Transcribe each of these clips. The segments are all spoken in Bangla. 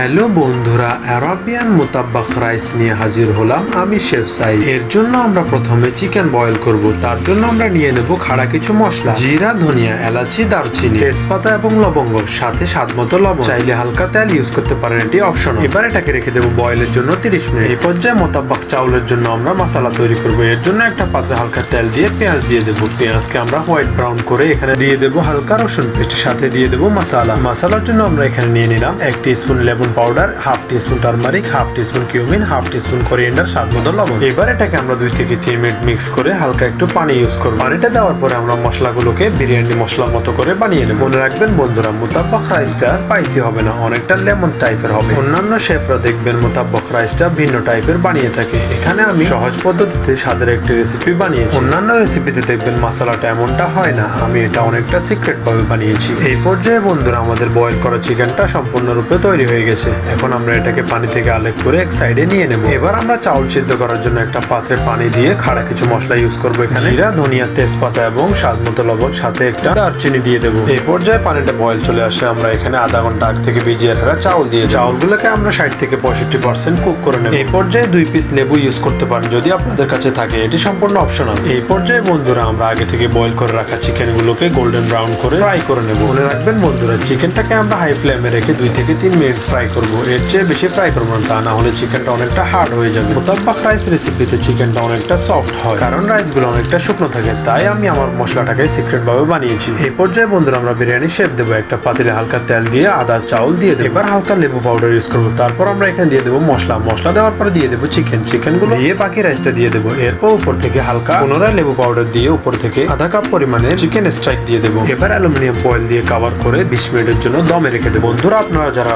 হ্যালো বন্ধুরা, অ্যারাবিয়ান মোতাব্বাক রাইস নিয়ে হাজির হলাম আমি শেফ সাই এর জন্য আমরা প্রথমে চিকেন বয়েল করব, তার জন্য আমরা নিয়ে নেব খাড়া কিছু মশলা, জিরা, ধনিয়া, এলাচি, দারচিনি, তেজপাতা এবং লবঙ্গ, সাথে স্বাদ মতো লবণ। চাইলে হালকা তেল ইউজ করতে পারেন, এটি অপশন এবার এটাকে রেখে দেবো বয়েলের জন্য তিরিশ মিনিট। এই পর্যায়ে মোতাব্বাক চাউলের জন্য আমরা মশলা তৈরি করব। এর জন্য একটা পাত্রে হালকা তেল দিয়ে পেঁয়াজ দিয়ে দেবো। পেঁয়াজকে আমরা হোয়াইট ব্রাউন করে এখানে দিয়ে দেবো হালকা রসুন পেস্ট, সাথে দিয়ে দেবো মশলা। মশলার জন্য আমরা এখানে নিয়ে নিলাম এক spoon Lebun powder half spoon turmeric, half spoon cumin, half spoon coriander, স্বাদ মতো লবণ। এবার এটাকে আমরা দুই থেকে তিন মিনিট মিক্স করে হালকা একটু পানি ইউজ করব। পানিটা দেওয়ার পরে আমরা মশলাগুলোকে বিরিয়ানি মশলার মতো করে বানিয়ে নেব। মনে রাখবেন বন্ধুরা, মোতাব্বক রাইসটা স্পাইসি হবে না, অনেকটা লেমন টাইপের হবে। অন্যান্য শেফরা দেখবেন মোতাব্বক রাইসটা ভিন্ন টাইপের বানিয়ে থাকে। এখানে আমি সহজ পদ্ধতিতে স্বাদের একটি রেসিপি বানিয়েছি। অন্যান্য রেসিপিতে দেখবেন মশলাটা এমনটা হয় না, আমি এটা অনেকটা সিক্রেট ভাবে বানিয়েছি। এই পর্যায়ে বন্ধুরা, আমাদের বয়েল করা চিকেনটা সম্পূর্ণরূপে তৈরি হয়ে গেছে। এখন আমরা এটাকে পানি থেকে আলেক করে এক সাইডে নিয়ে নেব। এবার আমরা চাউল সিদ্ধ করার জন্য একটা পাত্রে পানি দিয়ে খাড়া কিছু মশলা ইউজ করব এখানে। জিরা ধনিয়া তেজপাতা এবং স্বাদ মতো লবণ সাথে একটা দারচিনি দিয়ে দেবো। এই পর্যায়ে পানিটা বয়েল চলে আসে। আমরা এখানে আধা ঘণ্টা আগ থেকে ভিজিয়ে রাখা চাউল দিয়ে চাউলগুলোকে আমরা ষাট থেকে পঁয়ষট্টি পার্সেন্ট কুক করে নেব। এই পর্যায়ে দুই পিস লেবু ইউজ করতে পারেন যদি আপনাদের কাছে থাকে। এটি সম্পূর্ণ অপশনাল এই পর্যায়ে বন্ধুরা আমরা আগে থেকে বয়েল করে রাখা চিকেন গুলোকে গোল্ডেন ব্রাউন করে ফ্রাই করে নেব। মনে রাখবেন বন্ধুরা চিকেনটাকে আমরা হাই ফ্লেমে রেখে দুই থেকে তিন মিনিট ফ্রাই করব। এর চেয়ে বেশি ফ্রাই করব না, তা না হলে চিকেনটা অনেকটা হার্ড হয়ে যাবে। মোতাব্বাক রাইস রেসিপিতে চিকেনটা অনেকটা সফট হয়, কারণ রাইসগুলো অনেকটা শুকনো থাকে, তাই আমি আমার মশলাটাকে সিক্রেট ভাবে বানিয়েছি। এই পর্যায়ে, বন্ধুরা, আমরা বিরিয়ানি শেপ দেবো। একটা পাতিলে হালকা তেল দিয়ে আদা, চাউল দিয়ে দেবো। এবার হালকা লেবু পাউডার ইউজ করব। তারপর আমরা এখানে দিয়ে দেবো মশলা। মশলা দেওয়ার পরে দিয়ে দেবো চিকেন চিকেনগুলো দিয়ে বাকি রাইসটা দিয়ে দেবো। এরপর উপর থেকে হালকা পুনরায় লেবু পাউডার দিয়ে উপর থেকে আধা কাপ পরিমাণে চিকেন স্ট্রাইক দিয়ে দেবো। এবার অ্যালুমিনিয়াম ফয়েল দিয়ে কভার করে বিশ মিনিটের জন্য দমে রেখে দেবো। বন্ধুরা, আপনারা যারা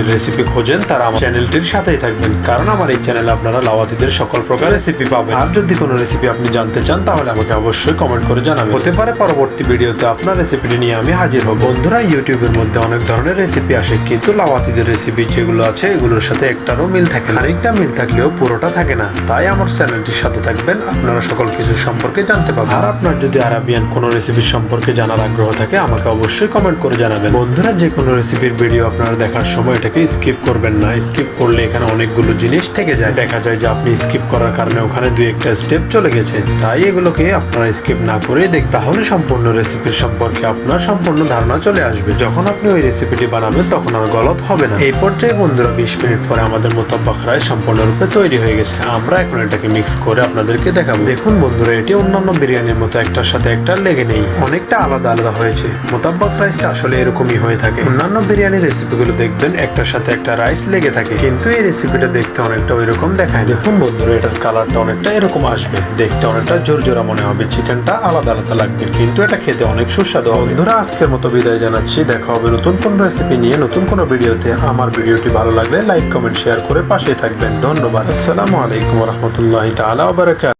লাওয়াতিদের রেসিপি খোঁজেন, তারা আমার চ্যানেলটির সাথেই থাকবেন। কারণ আমার এই চ্যানেলে আপনারা লাওয়াতিদের সকল প্রকার রেসিপি পাবেন। আর যদি কোনো রেসিপি আপনি জানতে চান, তাহলে আমাকে অবশ্যই কমেন্ট করে জানাবেন। হতে পারে পরবর্তী ভিডিওতে আপনার রেসিপিটি নিয়ে আমি হাজির হব। বন্ধুরা, ইউটিউবের মধ্যে অনেক ধরনের রেসিপি আসে, কিন্তু লাওয়াতিদের রেসিপি যেগুলো আছে, এগুলোর সাথে একটারও মিল থাকে না। খানিকটা মিল থাকলেও পুরোটা থাকে না। তাই আমার চ্যানেলটির সাথে থাকবেন, আপনারা সকল কিছু সম্পর্কে জানতে পারবেন। আর আপনার যদি আরাবিয়ান কোনো রেসিপির সম্পর্কে জানার আগ্রহ থাকে, আমাকে অবশ্যই কমেন্ট করে জানাবেন। বন্ধুরা যে কোনো রেসিপির ভিডিও আপনারা দেখার সময় এটাকে স্কিপ করবেন না স্কিপ করলে এখানে অনেকগুলো জিনিস থেকে যায়। দেখা যায় যে আপনি স্কিপ করার কারণে ওখানে দুই একটা স্টেপ চলে গেছে। তাই এগুলোকে আপনারা স্কিপ না করে দেখ তাহলে সম্পূর্ণ রেসিপির সম্পর্কে আপনার সম্পূর্ণ ধারণা চলে আসবে। যখন আপনি ওই রেসিপিটি বানাবেন, তখন আর গলত হবে না। এই পর্যায়ে বন্ধুরা, বিশ মিনিট পরে আমাদের মোতাব্বাক রাইস সম্পূর্ণরূপে তৈরি হয়ে গেছে। আমরা এখন এটাকে মিক্স করে আপনাদেরকে দেখাবো। দেখুন বন্ধুরা, এটি অন্যান্য বিরিয়ানির মতো একটার সাথে একটা লেগে নেই। অনেকটা আলাদা আলাদা হয়েছে। মোতাব্বাক রাইসটা আসলে এরকমই হয়ে থাকে। অন্যান্য বিরিয়ানির রেসিপিগুলো দেখবেন একটার সাথে একটা রাইস লেগে থাকে। কিন্তু এই রেসিপিটা দেখতে অনেকটা ওই রকম দেখায় দেখুন বন্ধুরা এটার কালারটা অনেকটা এরকম আসবে। দেখতে অনেকটা জোর জোরা মনে হবে। চিকেনটা আলাদা আলাদা লাগবে। কিন্তু এটা খেতে অনেক সুস্বাদু হবে। বন্ধুরা আজকের মতো বিদায় জানাচ্ছি। দেখা হবে নতুন কোন রেসিপি নিয়ে নতুন কোনো ভিডিওতে। আমার ভিডিওটি ভালো লাগলে লাইক কমেন্ট শেয়ার করে পাশে থাকবেন। ধন্যবাদ। আসসালামু আলাইকুম রহমতুল্লাহ তাআলা ওয়া বারাকাতুহু।